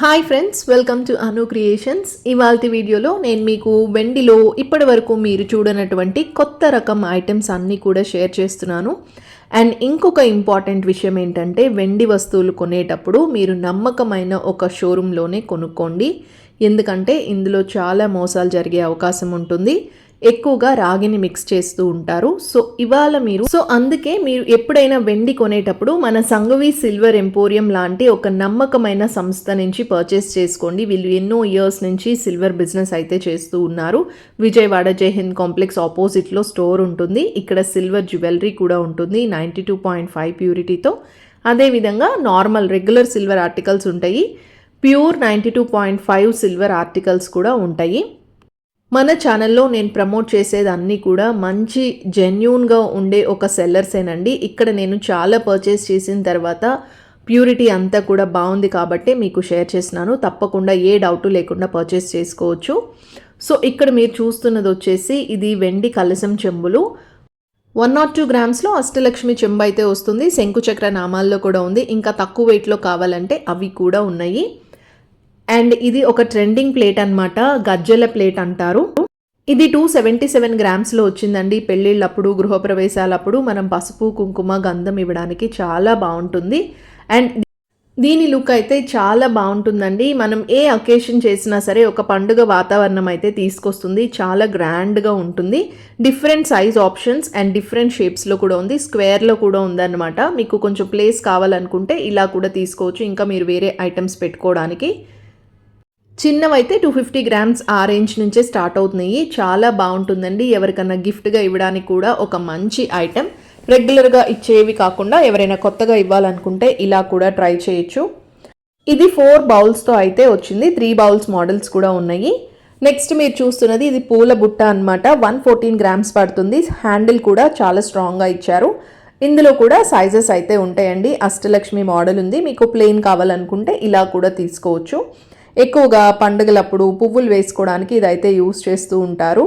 Hi friends welcome to Anu Creations ఇవాళ వీడియోలో నేను మీకు వెండిలో ఇప్పటి వరకు మీరు చూడనటువంటి కొత్త రకం ఐటమ్స్ అన్నీ కూడా షేర్ చేస్తున్నాను. అండ్ ఇంకొక ఇంపార్టెంట్ విషయం ఏంటంటే వెండి వస్తువులు కొనేటప్పుడు మీరు నమ్మకమైన ఒక షోరూంలోనే కొనుక్కోండి. ఎందుకంటే ఇందులో చాలా మోసాలు జరిగే అవకాశం ఉంటుంది. ఎక్కువగా రాగిని మిక్స్ చేస్తూ ఉంటారు. సో ఇవాళ మీరు సో అందుకే మీరు ఎప్పుడైనా వెండి కొనేటప్పుడు మన సంగవి సిల్వర్ ఎంపోరియం లాంటి ఒక నమ్మకమైన సంస్థ నుంచి పర్చేస్ చేసుకోండి. వీళ్ళు ఎన్నో ఇయర్స్ నుంచి సిల్వర్ బిజినెస్ అయితే చేస్తూ ఉన్నారు. విజయవాడ జయహింద్ కాంప్లెక్స్ ఆపోజిట్లో స్టోర్ ఉంటుంది. ఇక్కడ సిల్వర్ జ్యువెలరీ కూడా ఉంటుంది. నైంటీ టూ పాయింట్ ఫైవ్ ప్యూరిటీతో అదేవిధంగా నార్మల్ రెగ్యులర్ సిల్వర్ ఆర్టికల్స్ ఉంటాయి. Pure ninety two point five silver articles కూడా ఉంటాయి. మన ఛానల్లో నేను ప్రమోట్ చేసేదన్నీ కూడా మంచి జెన్యున్గా ఉండే ఒక సెల్లర్సేనండి ఇక్కడ నేను చాలా పర్చేస్ చేసిన తర్వాత ప్యూరిటీ అంతా కూడా బాగుంది కాబట్టి మీకు షేర్ చేసినాను తప్పకుండా ఏ డౌట్ లేకుండా పర్చేస్ చేసుకోవచ్చు. సో ఇక్కడ మీరు చూస్తున్నది వచ్చేసి ఇది వెండి కలసం చెంబులు. వన్ నాట్ టూ గ్రామ్స్లో అష్టలక్ష్మి చెంబు అయితే వస్తుంది. శంకుచక్ర నామాల్లో కూడా ఉంది. ఇంకా తక్కువ వెయిట్లో కావాలంటే అవి కూడా ఉన్నాయి. అండ్ ఇది ఒక ట్రెండింగ్ ప్లేట్ అనమాట గజ్జెల ప్లేట్ అంటారు. ఇది టూ సెవెంటీ సెవెన్ గ్రామ్స్లో వచ్చిందండి. పెళ్ళిళ్ళప్పుడు గృహప్రవేశాలప్పుడు మనం పసుపు కుంకుమ గంధం ఇవ్వడానికి చాలా బాగుంటుంది. అండ్ దీని లుక్ అయితే చాలా బాగుంటుందండి. మనం ఏ అకేషన్ చేసినా సరే ఒక పండుగ వాతావరణం అయితే తీసుకొస్తుంది. చాలా గ్రాండ్గా ఉంటుంది. Different size options and different షేప్స్లో కూడా ఉంది. స్క్వేర్లో కూడా ఉందన్నమాట. మీకు కొంచెం ప్లేస్ కావాలనుకుంటే ఇలా కూడా తీసుకోవచ్చు. ఇంకా మీరు వేరే ఐటమ్స్ పెట్టుకోవడానికి చిన్నవైతే టూ ఫిఫ్టీ గ్రామ్స్ ఆ రేంజ్ నుంచే స్టార్ట్ అవుతున్నాయి. చాలా బాగుంటుందండి. ఎవరికన్నా గిఫ్ట్గా ఇవ్వడానికి కూడా ఒక మంచి ఐటెం రెగ్యులర్గా ఇచ్చేవి కాకుండా ఎవరైనా కొత్తగా ఇవ్వాలనుకుంటే ఇలా కూడా ట్రై చేయొచ్చు. ఇది ఫోర్ బౌల్స్తో అయితే వచ్చింది. త్రీ బౌల్స్ మోడల్స్ కూడా ఉన్నాయి. నెక్స్ట్ మీరు చూస్తున్నది ఇది పూల బుట్ట అనమాట వన్ ఫోర్టీన్ గ్రామ్స్ పడుతుంది. హ్యాండిల్ కూడా చాలా స్ట్రాంగ్గా ఇచ్చారు. ఇందులో కూడా సైజెస్ అయితే ఉంటాయండి. అష్టలక్ష్మి మోడల్ ఉంది. మీకు ప్లెయిన్ కావాలనుకుంటే ఇలా కూడా తీసుకోవచ్చు. ఎక్కువగా పండుగలప్పుడు పువ్వులు వేసుకోవడానికి ఇదైతే యూస్ చేస్తూ ఉంటారు.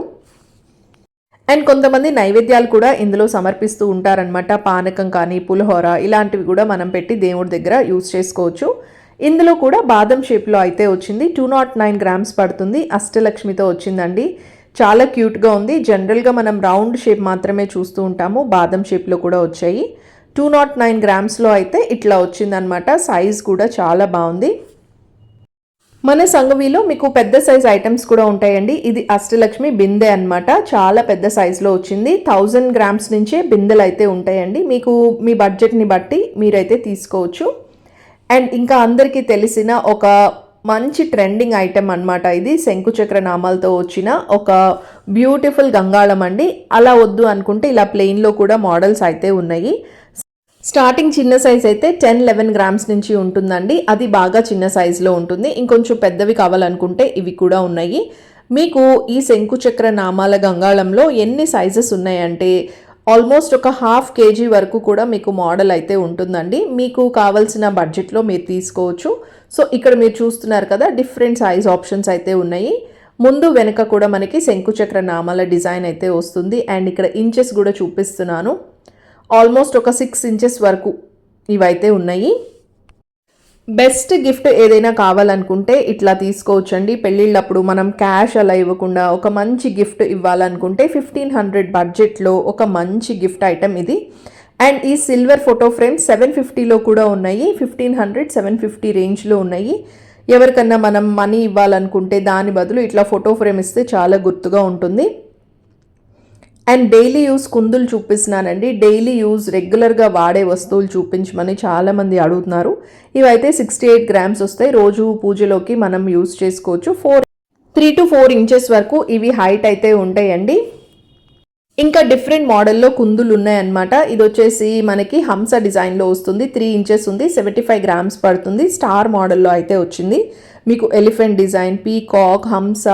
అండ్ కొంతమంది నైవేద్యాలు కూడా ఇందులో సమర్పిస్తూ ఉంటారనమాట పానకం కానీ పులిహోర ఇలాంటివి కూడా మనం పెట్టి దేవుడి దగ్గర యూస్ చేసుకోవచ్చు. ఇందులో కూడా బాదం షేప్లో అయితే వచ్చింది. టూ నాట్ నైన్ గ్రామ్స్ పడుతుంది. అష్టలక్ష్మితో వచ్చిందండి. చాలా క్యూట్గా ఉంది. జనరల్గా మనం రౌండ్ షేప్ మాత్రమే చూస్తూ ఉంటాము. బాదం షేప్లో కూడా వచ్చాయి. టూ నాట్ నైన్ గ్రామ్స్లో అయితే ఇట్లా వచ్చిందనమాట సైజ్ కూడా చాలా బాగుంది. మన సంగవిలో మీకు పెద్ద సైజ్ ఐటమ్స్ కూడా ఉంటాయండి. ఇది అష్టలక్ష్మి బిందె అనమాట చాలా పెద్ద సైజులో వచ్చింది. థౌజండ్ గ్రామ్స్ నుంచే బిందెలు అయితే ఉంటాయండి. మీకు మీ బడ్జెట్ని బట్టి మీరైతే తీసుకోవచ్చు. అండ్ ఇంకా అందరికీ తెలిసిన ఒక మంచి ట్రెండింగ్ ఐటెం అనమాట ఇది. శంకుచక్ర నామాలతో వచ్చిన ఒక బ్యూటిఫుల్ గంగాళం అండి. అలా వద్దు అనుకుంటే ఇలా ప్లెయిన్లో కూడా మోడల్స్ అయితే ఉన్నాయి. స్టార్టింగ్ చిన్న సైజ్ అయితే టెన్ లెవెన్ గ్రామ్స్ నుంచి ఉంటుందండి. అది బాగా చిన్న సైజులో ఉంటుంది. ఇంకొంచెం పెద్దవి కావాలనుకుంటే ఇవి కూడా ఉన్నాయి. మీకు ఈ శంకుచక్ర నామాల గంగాళంలో ఎన్ని సైజెస్ ఉన్నాయంటే ఆల్మోస్ట్ ఒక హాఫ్ కేజీ వరకు కూడా మీకు మోడల్ అయితే ఉంటుందండి. మీకు కావాల్సిన బడ్జెట్లో మీరు తీసుకోవచ్చు. సో ఇక్కడ మీరు చూస్తున్నారు కదా డిఫరెంట్ సైజ్ ఆప్షన్స్ అయితే ఉన్నాయి. ముందు వెనక కూడా మనకి శంకుచక్ర నామాల డిజైన్ అయితే వస్తుంది. అండ్ ఇక్కడ ఇంచెస్ కూడా చూపిస్తున్నాను. ఆల్మోస్ట్ ఒక సిక్స్ ఇంచెస్ వరకు ఇవైతే ఉన్నాయి. బెస్ట్ గిఫ్ట్ ఏదైనా కావాలనుకుంటే ఇట్లా తీసుకోవచ్చండి. పెళ్ళిళ్ళప్పుడు మనం క్యాష్ అలా ఇవ్వకుండా ఒక మంచి గిఫ్ట్ ఇవ్వాలనుకుంటే ఫిఫ్టీన్ హండ్రెడ్ బడ్జెట్లో ఒక మంచి గిఫ్ట్ ఐటమ్ ఇది. అండ్ ఈ సిల్వర్ ఫోటో ఫ్రేమ్స్ సెవెన్ ఫిఫ్టీలో కూడా ఉన్నాయి. ఫిఫ్టీన్ హండ్రెడ్ సెవెన్ ఫిఫ్టీ రేంజ్లో ఉన్నాయి. ఎవరికన్నా మనం మనీ ఇవ్వాలనుకుంటే దాని బదులు ఇట్లా ఫోటో ఫ్రేమ్ ఇస్తే చాలా గుర్తుగా ఉంటుంది. అండ్ డైలీ యూస్ కుందులు చూపిస్తున్నానండి. డైలీ యూజ్ రెగ్యులర్గా వాడే వస్తువులు చూపించమని చాలామంది అడుగుతున్నారు. ఇవైతే సిక్స్టీ ఎయిట్ గ్రామ్స్ వస్తాయి. రోజు పూజలోకి మనం యూస్ చేసుకోవచ్చు. Four three to four inches వరకు ఇవి హైట్ అయితే ఉంటాయండి. ఇంకా డిఫరెంట్ మోడల్లో కుందులు ఉన్నాయన్నమాట. ఇది వచ్చేసి మనకి హంస డిజైన్లో వస్తుంది. త్రీ ఇంచెస్ ఉంది. సెవెంటీ ఫైవ్ గ్రామ్స్ పడుతుంది. స్టార్ మోడల్లో అయితే వచ్చింది. మీకు ఎలిఫెంట్ డిజైన్ పీకాక్ హంస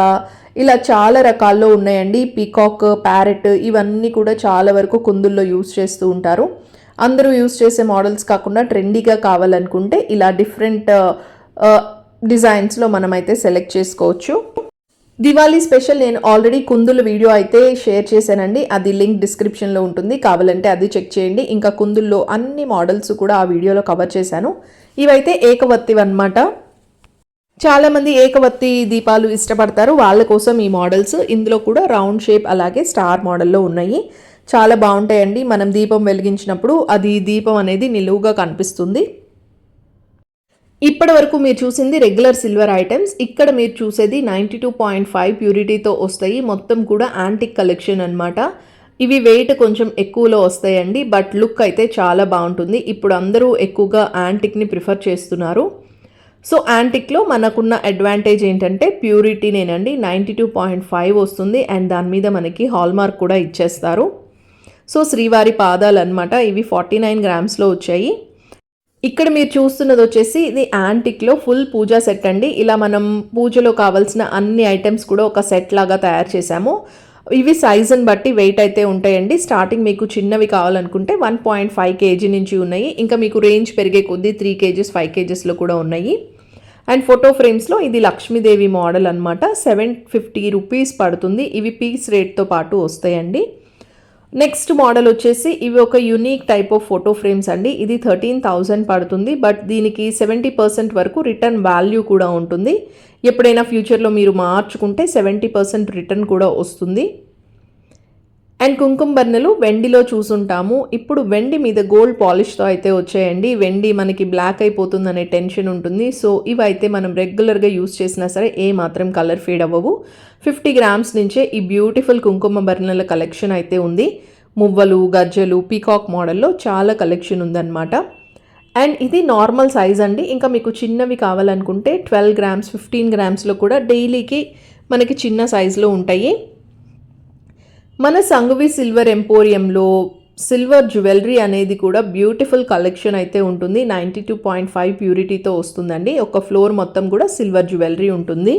ఇలా చాలా రకాల్లో ఉన్నాయండి. పీకాక్ ప్యారెట్ ఇవన్నీ కూడా చాలా వరకు కుందుల్లో యూస్ చేస్తూ ఉంటారు. అందరూ యూస్ చేసే మోడల్స్ కాకుండా ట్రెండీగా కావాలనుకుంటే ఇలా డిఫరెంట్ డిజైన్స్లో మనమైతే సెలెక్ట్ చేసుకోవచ్చు. దివాళీ స్పెషల్ నేను ఆల్రెడీ కుందుల వీడియో అయితే షేర్ చేశానండి. అది లింక్ డిస్క్రిప్షన్లో ఉంటుంది. కావాలంటే అది చెక్ చేయండి. ఇంకా కుందుల్లో అన్ని మోడల్స్ కూడా ఆ వీడియోలో కవర్ చేశాను. ఇవైతే ఏకవత్తివి అనమాట చాలామంది ఏకవత్తి దీపాలు ఇష్టపడతారు. వాళ్ళ కోసం ఈ మోడల్స్ ఇందులో కూడా రౌండ్ షేప్ అలాగే స్టార్ మోడల్లో ఉన్నాయి. చాలా బాగుంటాయండి. మనం దీపం వెలిగించినప్పుడు అది దీపం అనేది నిలువుగా కనిపిస్తుంది. ఇప్పటి వరకు మీరు చూసింది రెగ్యులర్ సిల్వర్ ఐటమ్స్. ఇక్కడ మీరు చూసేది నైంటీ టూ పాయింట్ ఫైవ్ ప్యూరిటీతో వస్తాయి. మొత్తం కూడా యాంటిక్ కలెక్షన్ అన్నమాట. ఇవి వెయిట్ కొంచెం ఎక్కువలో వస్తాయండి. బట్ లుక్ అయితే చాలా బాగుంటుంది. ఇప్పుడు అందరూ ఎక్కువగా యాంటిక్ని ప్రిఫర్ చేస్తున్నారు. సో యాంటిక్లో మనకున్న అడ్వాంటేజ్ ఏంటంటే ప్యూరిటీనేనండి నైంటీ టూ పాయింట్ ఫైవ్ వస్తుంది. అండ్ దాని మీద మనకి హాల్మార్క్ కూడా ఇచ్చేస్తారు. సో శ్రీవారి పాదాలు అనమాట ఇవి ఫార్టీ నైన్ గ్రామ్స్లో వచ్చాయి. ఇక్కడ మీరు చూస్తున్నది వచ్చేసి ఇది యాంటిక్లో ఫుల్ పూజా సెట్ అండి. ఇలా మనం పూజలో కావాల్సిన అన్ని ఐటమ్స్ కూడా ఒక సెట్ లాగా తయారు చేశాము. ఇవి సైజుని బట్టి వెయిట్ అయితే ఉంటాయండి. స్టార్టింగ్ మీకు చిన్నవి కావాలనుకుంటే వన్ పాయింట్ ఫైవ్ కేజీ నుంచి ఉన్నాయి. ఇంకా మీకు రేంజ్ పెరిగే కొద్దీ త్రీ కేజీస్ ఫైవ్ కేజెస్లో కూడా ఉన్నాయి. అండ్ ఫోటో ఫ్రేమ్స్లో ఇది లక్ష్మీదేవి మోడల్ అనమాట సెవెన్ ఫిఫ్టీ రూపీస్ పడుతుంది. ఇవి పీస్ రేట్తో పాటు వస్తాయండి. నెక్స్ట్ మోడల్ వచ్చేసి ఇవి ఒక unique type of photo frames అండి. ఇది థర్టీన్ థౌజండ్ పడుతుంది. బట్ దీనికి సెవెంటీ పర్సెంట్ వరకు రిటర్న్ వాల్యూ కూడా ఉంటుంది. ఎప్పుడైనా ఫ్యూచర్లో మీరు మార్చుకుంటే సెవెంటీ పర్సెంట్ రిటర్న్ కూడా వస్తుంది. అండ్ కుంకుమ బర్నెలు వెండిలో చూసుంటాము. ఇప్పుడు వెండి మీద గోల్డ్ పాలిష్తో అయితే వచ్చాయండి. వెండి మనకి బ్లాక్ అయిపోతుందనే టెన్షన్ ఉంటుంది. సో ఇవైతే మనం రెగ్యులర్గా యూస్ చేసినా సరే ఏ మాత్రం కలర్ ఫీడ్ అవ్వవు. ఫిఫ్టీ గ్రామ్స్ నుంచే ఈ బ్యూటిఫుల్ కుంకుమ బర్నెల కలెక్షన్ అయితే ఉంది. మువ్వలు గజ్జలు పీకాక్ మోడల్లో చాలా కలెక్షన్ ఉందన్నమాట. అండ్ ఇది నార్మల్ సైజ్ అండి. ఇంకా మీకు చిన్నవి కావాలనుకుంటే ట్వెల్వ్ గ్రామ్స్ ఫిఫ్టీన్ గ్రామ్స్లో కూడా డైలీకి మనకి చిన్న సైజులో ఉంటాయి. మన సంఘవి సిల్వర్ ఎంపోరియంలో సిల్వర్ జ్యువెలరీ అనేది కూడా బ్యూటిఫుల్ కలెక్షన్ అయితే ఉంటుంది. నైంటీ టూ పాయింట్ ఫైవ్ ప్యూరిటీతో వస్తుందండి. ఒక ఫ్లోర్ మొత్తం కూడా సిల్వర్ జ్యువెలరీ ఉంటుంది.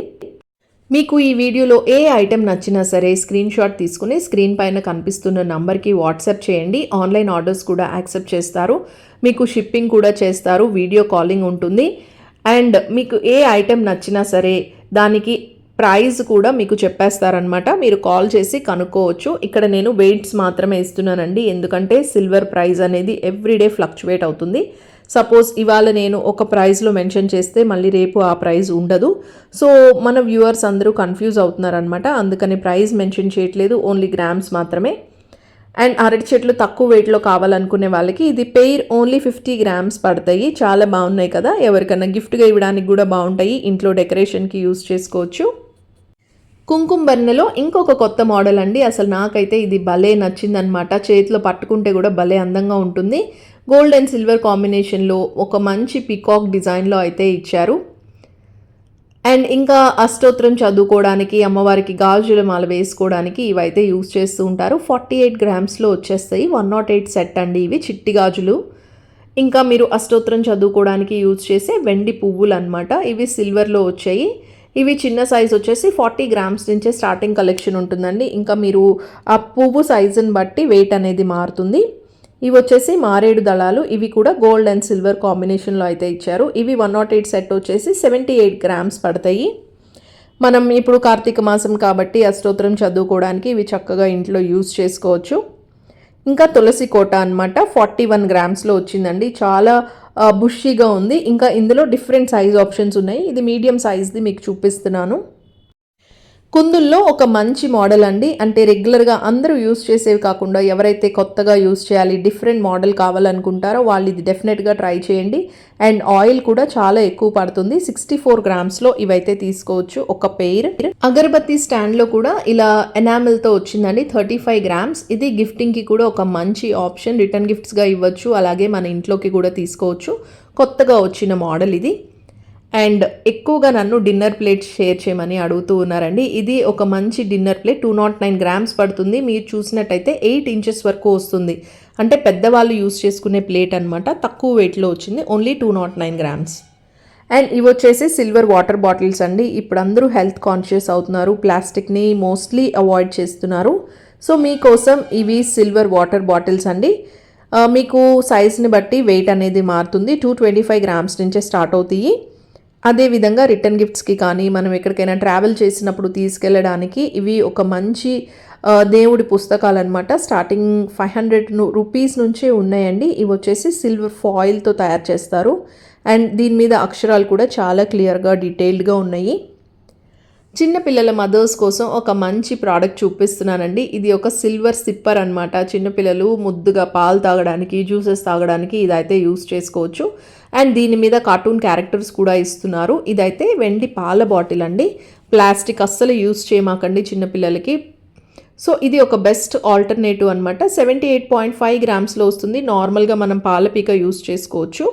మీకు ఈ వీడియోలో ఏ ఐటెం నచ్చినా సరే స్క్రీన్ షాట్ తీసుకుని స్క్రీన్ పైన కనిపిస్తున్న నంబర్కి వాట్సాప్ చేయండి. ఆన్లైన్ ఆర్డర్స్ కూడా యాక్సెప్ట్ చేస్తారు. మీకు షిప్పింగ్ కూడా చేస్తారు. వీడియో కాలింగ్ ఉంటుంది. అండ్ మీకు ఏ ఐటెం నచ్చినా సరే దానికి ప్రైస్ కూడా మీకు చెప్పేస్తారనమాట మీరు కాల్ చేసి కనుక్కోవచ్చు. ఇక్కడ నేను వెయిట్స్ మాత్రమే ఇస్తున్నానండి. ఎందుకంటే సిల్వర్ ప్రైస్ అనేది ఎవ్రీడే ఫ్లక్చువేట్ అవుతుంది. సపోజ్ ఇవాళ నేను ఒక ప్రైజ్లో మెన్షన్ చేస్తే మళ్ళీ రేపు ఆ ప్రైజ్ ఉండదు. సో మన వ్యూవర్స్ అందరూ కన్ఫ్యూజ్ అవుతున్నారనమాట అందుకని ప్రైజ్ మెన్షన్ చేయట్లేదు. ఓన్లీ గ్రామ్స్ మాత్రమే. అండ్ అరటి చెట్లు తక్కువ వెయిట్లో కావాలనుకునే వాళ్ళకి ఇది పెయిర్ ఓన్లీ ఫిఫ్టీ గ్రామ్స్ పడతాయి. చాలా బాగున్నాయి కదా. ఎవరికైనా గిఫ్ట్గా ఇవ్వడానికి కూడా బాగుంటాయి. ఇంట్లో డెకరేషన్కి యూస్ చేసుకోవచ్చు. కుంకుమ బన్నెలో ఇంకొక కొత్త మోడల్ అండి. అసలు నాకైతే ఇది భలే నచ్చిందనమాట చేతిలో పట్టుకుంటే కూడా భలే అందంగా ఉంటుంది. గోల్డ్ అండ్ సిల్వర్ కాంబినేషన్లో ఒక మంచి పికాక్ డిజైన్లో అయితే ఇచ్చారు. అండ్ ఇంకా అష్టోత్తరం చదువుకోవడానికి అమ్మవారికి గాజుల మాల వేసుకోవడానికి ఇవైతే యూస్ చేస్తూ ఉంటారు. ఫార్టీ ఎయిట్ గ్రామ్స్లో వచ్చేస్తాయి. వన్ నాట్ ఎయిట్ సెట్ అండి ఇవి చిట్టి గాజులు. ఇంకా మీరు అష్టోత్తరం చదువుకోవడానికి యూజ్ చేసే వెండి పువ్వులు అనమాట ఇవి సిల్వర్లో వచ్చాయి. ఇవి చిన్న సైజ్ వచ్చేసి ఫార్టీ గ్రామ్స్ నుంచే స్టార్టింగ్ కలెక్షన్ ఉంటుందండి. ఇంకా మీరు ఆ పువ్వు సైజుని బట్టి వెయిట్ అనేది మారుతుంది. ఇవి వచ్చేసి మారేడు దళాలు. ఇవి కూడా గోల్డ్ అండ్ సిల్వర్ కాంబినేషన్లో అయితే ఇచ్చారు. ఇవి వన్ నాట్ ఎయిట్ సెట్ వచ్చేసి సెవెంటీ ఎయిట్ గ్రామ్స్ పడతాయి. మనం ఇప్పుడు కార్తీక మాసం కాబట్టి అష్టోత్తరం చదువుకోవడానికి ఇవి చక్కగా ఇంట్లో యూస్ చేసుకోవచ్చు. ఇంకా తులసి కోట అనమాట ఫార్టీ వన్ గ్రామ్స్లో వచ్చిందండి. చాలా బుషీగా ఉంది. ఇంకా ఇందులో డిఫరెంట్ సైజ్ ఆప్షన్స్ ఉన్నాయి. ఇది మీడియం సైజ్ది మీకు చూపిస్తున్నాను. కుందుల్లో ఒక మంచి మోడల్ అండి. అంటే రెగ్యులర్గా అందరూ యూస్ చేసేవి కాకుండా ఎవరైతే కొత్తగా యూస్ చేయాలి డిఫరెంట్ మోడల్ కావాలనుకుంటారో వాళ్ళు ఇది డెఫినెట్గా ట్రై చేయండి. అండ్ ఆయిల్ కూడా చాలా ఎక్కువ పడుతుంది. సిక్స్టీ ఫోర్ గ్రామ్స్లో ఇవైతే తీసుకోవచ్చు ఒక పెయిర్. అగరబత్తి స్టాండ్లో కూడా ఇలా ఎనామిల్తో వచ్చిందండి థర్టీ ఫైవ్ గ్రామ్స్. ఇది గిఫ్టింగ్కి కూడా ఒక మంచి ఆప్షన్. రిటర్న్ గిఫ్ట్స్గా ఇవ్వచ్చు. అలాగే మన ఇంట్లోకి కూడా తీసుకోవచ్చు. కొత్తగా వచ్చిన మోడల్ ఇది. అండ్ ఎక్కువగా నన్ను డిన్నర్ ప్లేట్ షేర్ చేయమని అడుగుతూ ఉన్నారండి. ఇది ఒక మంచి dinner plate two naught nine grams పడుతుంది. మీరు చూసినట్టయితే ఎయిట్ ఇంచెస్ వరకు వస్తుంది. అంటే పెద్దవాళ్ళు యూస్ చేసుకునే ప్లేట్ అనమాట తక్కువ వెయిట్లో వచ్చింది. Only two naught nine grams. And ఇవి వచ్చేసి సిల్వర్ వాటర్ బాటిల్స్ అండి. ఇప్పుడు అందరూ హెల్త్ కాన్షియస్ అవుతున్నారు. ప్లాస్టిక్ని మోస్ట్లీ అవాయిడ్ చేస్తున్నారు. సో మీకోసం ఇవి సిల్వర్ వాటర్ బాటిల్స్ అండి. మీకు సైజ్ని బట్టి వెయిట్ అనేది మారుతుంది. టూ ట్వంటీ ఫైవ్ గ్రామ్స్ నుంచే స్టార్ట్ అవుతాయి. అదేవిధంగా రిటర్న్ గిఫ్ట్స్కి కానీ మనం ఎక్కడికైనా ట్రావెల్ చేసినప్పుడు తీసుకెళ్ళడానికి ఇవి ఒక మంచి దేవుడి పుస్తకాలు అనమాట స్టార్టింగ్ ఫైవ్ హండ్రెడ్ రూపీస్ నుంచే ఉన్నాయండి. ఇవి వచ్చేసి సిల్వర్ ఫాయిల్తో తయారు చేస్తారు. అండ్ దీని మీద అక్షరాలు కూడా చాలా క్లియర్గా డీటెయిల్డ్గా ఉన్నాయి. చిన్నపిల్లల మదర్స్ కోసం ఒక మంచి ప్రోడక్ట్ చూపిస్తున్నానండి. ఇది ఒక సిల్వర్ సిప్పర్ అనమాట చిన్నపిల్లలు ముద్దుగా పాలు తాగడానికి జ్యూసెస్ తాగడానికి ఇదైతే యూస్ చేసుకోవచ్చు. అండ్ దీని మీద కార్టూన్ క్యారెక్టర్స్ కూడా ఇస్తున్నారు. ఇదైతే వెండి పాల బాటిల్ అండి. ప్లాస్టిక్ అస్సలు యూస్ చేయమాకండి చిన్నపిల్లలకి సో ఇది ఒక బెస్ట్ ఆల్టర్నేటివ్ అనమాట సెవెంటీ ఎయిట్ పాయింట్ ఫైవ్ గ్రామ్స్లో వస్తుంది. నార్మల్గా మనం పాలపీక యూస్ చేసుకోవచ్చు.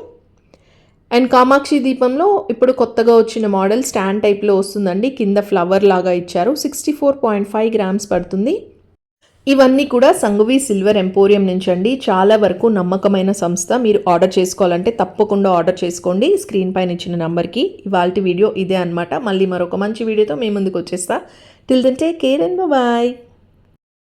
అండ్ కామాక్షి దీపంలో ఇప్పుడు కొత్తగా వచ్చిన మోడల్ స్టాండ్ టైప్లో వస్తుందండి. కింద ఫ్లవర్ లాగా ఇచ్చారు. Sixty four point five grams పడుతుంది. ఇవన్నీ కూడా సంగువి సిల్వర్ ఎంపోరియం నుంచి అండి. చాలా వరకు నమ్మకమైన సంస్థ. మీరు ఆర్డర్ చేసుకోవాలంటే తప్పకుండా ఆర్డర్ చేసుకోండి. స్క్రీన్ పైన ఇచ్చిన నెంబర్కి ఇవాళ వీడియో ఇదే అనమాట మళ్ళీ మరొక మంచి వీడియోతో మీ ముందుకు వచ్చేస్తా. Till then take care and bye